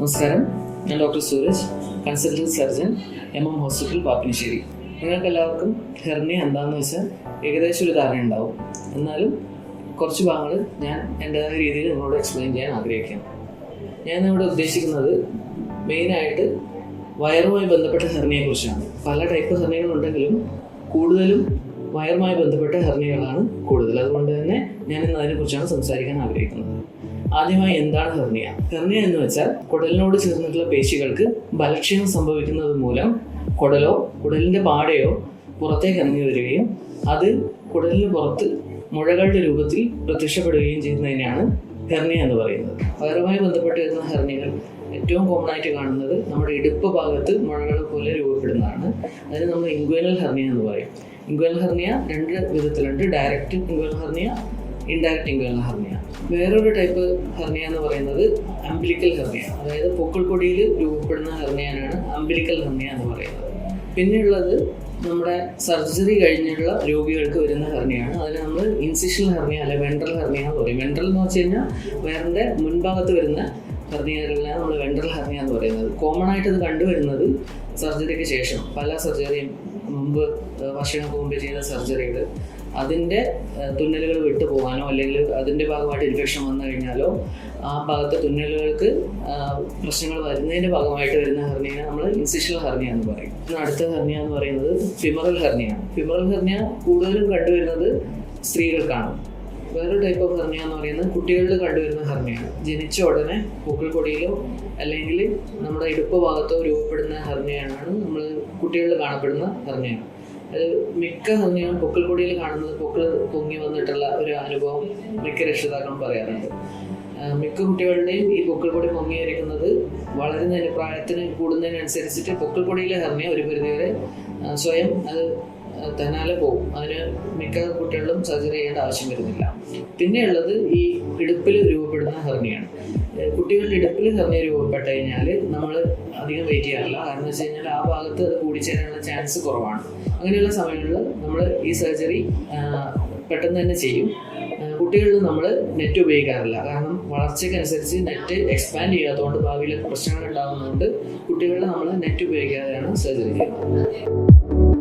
നമസ്കാരം. ഞാൻ doctor Suraj consultant surgeon M M hospital Pappinisseri. നിങ്ങൾക്ക് എല്ലാവർക്കും ഹെർണിയ എന്താണെന്ന് വെച്ചാൽ ഏകദേശം ഒരു ധാരണ ഉണ്ടാവും. എന്നാലും കുറച്ച് ഭാഗങ്ങൾ ഞാൻ എന്റെതായ രീതിയിൽ നിങ്ങളോട് എക്സ്പ്ലെയിൻ ചെയ്യാൻ ആഗ്രഹിക്കാം ഞാൻ ഇവിടെ ഉദ്ദേശിക്കുന്നത് മെയിനായിട്ട് വയറുമായി ബന്ധപ്പെട്ട ഹെർണിയെക്കുറിച്ചാണ് പല ടൈപ്പ് ഹെർണിയകളുണ്ടെങ്കിലും കൂടുതലും വയറുമായി ബന്ധപ്പെട്ട ഹെർണിയകളാണ് കൂടുതൽ. അതുകൊണ്ട് തന്നെ ഞാൻ ഇന്ന് അതിനെക്കുറിച്ചാണ് സംസാരിക്കാൻ ആഗ്രഹിക്കുന്നത്. ആദ്യമായി എന്താണ് ഹെർണിയ? ഹെർണിയ എന്ന് വെച്ചാൽ കുടലിനോട് ചേർന്നിട്ടുള്ള പേശികൾക്ക് ബലക്ഷയം സംഭവിക്കുന്നത് മൂലം കുടലോ കുടലിന്റെ പാടയോ പുറത്തേക്ക് ഇറങ്ങി വരികയും അത് കുടലിന് പുറത്ത് മുഴകളുടെ രൂപത്തിൽ പ്രത്യക്ഷപ്പെടുകയും ചെയ്യുന്നതിനെയാണ് ഹെർണിയ എന്ന് പറയുന്നത്. വയറുമായി ബന്ധപ്പെട്ട് വരുന്ന ഹെർണിയകൾ ഏറ്റവും കോമൺ ആയിട്ട് കാണുന്നത് നമ്മുടെ ഇടുപ്പ് ഭാഗത്ത് മുഴകൾ പോലെ രൂപപ്പെടുന്നതാണ്. അതിന് നമ്മൾ ഇൻഗ്വേനൽ ഹെർണിയ എന്ന് പറയും. ഇൻഗ്വേനൽ ഹെർണിയ രണ്ട് വിധത്തിലുണ്ട്. Direct inguinal hernia indirect inguinal hernia. വേറൊരു ടൈപ്പ് ഹെർണിയ എന്ന് പറയുന്നത് അംബിലിക്കൽ ഹെർണിയ. അതായത് പൊക്കിൾക്കൊടിയിൽ രൂപപ്പെടുന്ന ഹെർണിയാനാണ് അംബിലിക്കൽ ഹെർണിയ എന്ന് പറയുന്നത്. പിന്നെയുള്ളത് നമ്മുടെ സർജറി കഴിഞ്ഞുള്ള രോഗികൾക്ക് വരുന്ന ഹെർണിയാണ്. അതിന് നമ്മൾ ഇൻസിഷൻ ഹെർണിയ അല്ലെ വെൻട്രൽ ഹെർണിയ എന്ന് പറയും. വെൻട്രൽ എന്ന് വെച്ച് കഴിഞ്ഞാൽ വേറെ മുൻഭാഗത്ത് വരുന്ന ഹെർണിയകളിലാണ് നമ്മൾ വെൻട്രൽ ഹെർണിയ എന്ന് പറയുന്നത്. കോമൺ ആയിട്ട് ഇത് കണ്ടുവരുന്നത് സർജറിക്ക് ശേഷം. പല സർജറിയും മുമ്പ് വർഷങ്ങൾക്ക് മുമ്പ് ചെയ്ത സർജറികൾ അതിന്റെ തുന്നലുകൾ വിട്ടു പോകാനോ അല്ലെങ്കിൽ അതിന്റെ ഭാഗമായിട്ട് ഇൻഫെക്ഷൻ വന്നു കഴിഞ്ഞാലോ ആ ഭാഗത്തെ തുന്നലുകൾക്ക് പ്രശ്നങ്ങൾ വരുന്നതിന്റെ ഭാഗമായിട്ട് വരുന്ന ഹെർണിയ നമ്മൾ ഇൻസിഷൽ ഹെർണിയ എന്ന് പറയും. അടുത്ത ഹെർണിയ എന്ന് പറയുന്നത് ഫിമറൽ ഹെർണിയാണ് ഫിമറൽ ഹെർണിയ കൂടുതലും കണ്ടുവരുന്നത് സ്ത്രീകൾക്കാണ്. വേറൊരു ടൈപ്പ് ഓഫ് ഹെർണിയ എന്ന് പറയുന്നത് കുട്ടികളിൽ കണ്ടുവരുന്ന ഹെർണിയാണ് ജനിച്ച ഉടനെ പൂക്കൾ കൊടിയിലോ അല്ലെങ്കിൽ നമ്മുടെ ഇടുപ്പ് ഭാഗത്തോ രൂപപ്പെടുന്ന ഹെർണിയാണ് നമ്മൾ കുട്ടികളിൽ കാണപ്പെടുന്ന ഹെർണിയാണ് മിക്ക സമയവും പൊക്കിൾക്കൊടിയിൽ കാണുന്നത് പൊക്കിൾ പൊങ്ങി വന്നിട്ടുള്ള ഒരു അനുഭവം മിക്ക രക്ഷിതാക്കളും പറയാറുണ്ട്. മിക്ക കുട്ടികളുടെയും ഈ പൊക്കിൾ കൊടി പൊങ്ങിയിരിക്കുന്നത് വളരുന്നതിന് പ്രായത്തിന് കൂടുന്നതിനനുസരിച്ചിട്ട് പൊക്കിൾ കൊടിയിലെ ഹെർണിയ ഒരു പരിധിവരെ സ്വയം അത് തന്നാലെ പോകും. അതിന് മിക്ക കുട്ടികളിലും സർജറി ചെയ്യേണ്ട ആവശ്യം വരുന്നില്ല. പിന്നെയുള്ളത് ഈ ഇടുപ്പിൽ രൂപപ്പെടുന്ന ഹെർണിയാണ്. കുട്ടികളുടെ ഇടുപ്പിൽ ഹെർണിയ രൂപപ്പെട്ട് കഴിഞ്ഞാൽ നമ്മൾ അധികം വെയിറ്റ് ചെയ്യാറില്ല. കാരണം വെച്ച് കഴിഞ്ഞാൽ ആ ഭാഗത്ത് അത് കൂടിച്ചേരാനുള്ള ചാൻസ് കുറവാണ്. അങ്ങനെയുള്ള സമയങ്ങളിൽ നമ്മൾ ഈ സർജറി പെട്ടെന്ന് തന്നെ ചെയ്യും. കുട്ടികളിൽ നമ്മൾ നെറ്റ് ഉപയോഗിക്കാറില്ല. കാരണം വളർച്ചയ്ക്കനുസരിച്ച് നെറ്റ് എക്സ്പാൻഡ് ചെയ്യാത്തതുകൊണ്ട് ഭാവിയിൽ പ്രശ്നങ്ങൾ ഉണ്ടാകുന്നതുകൊണ്ട് കുട്ടികളിൽ നമ്മൾ നെറ്റ് ഉപയോഗിക്കാതെയാണ് സർജറി ചെയ്യുന്നത്.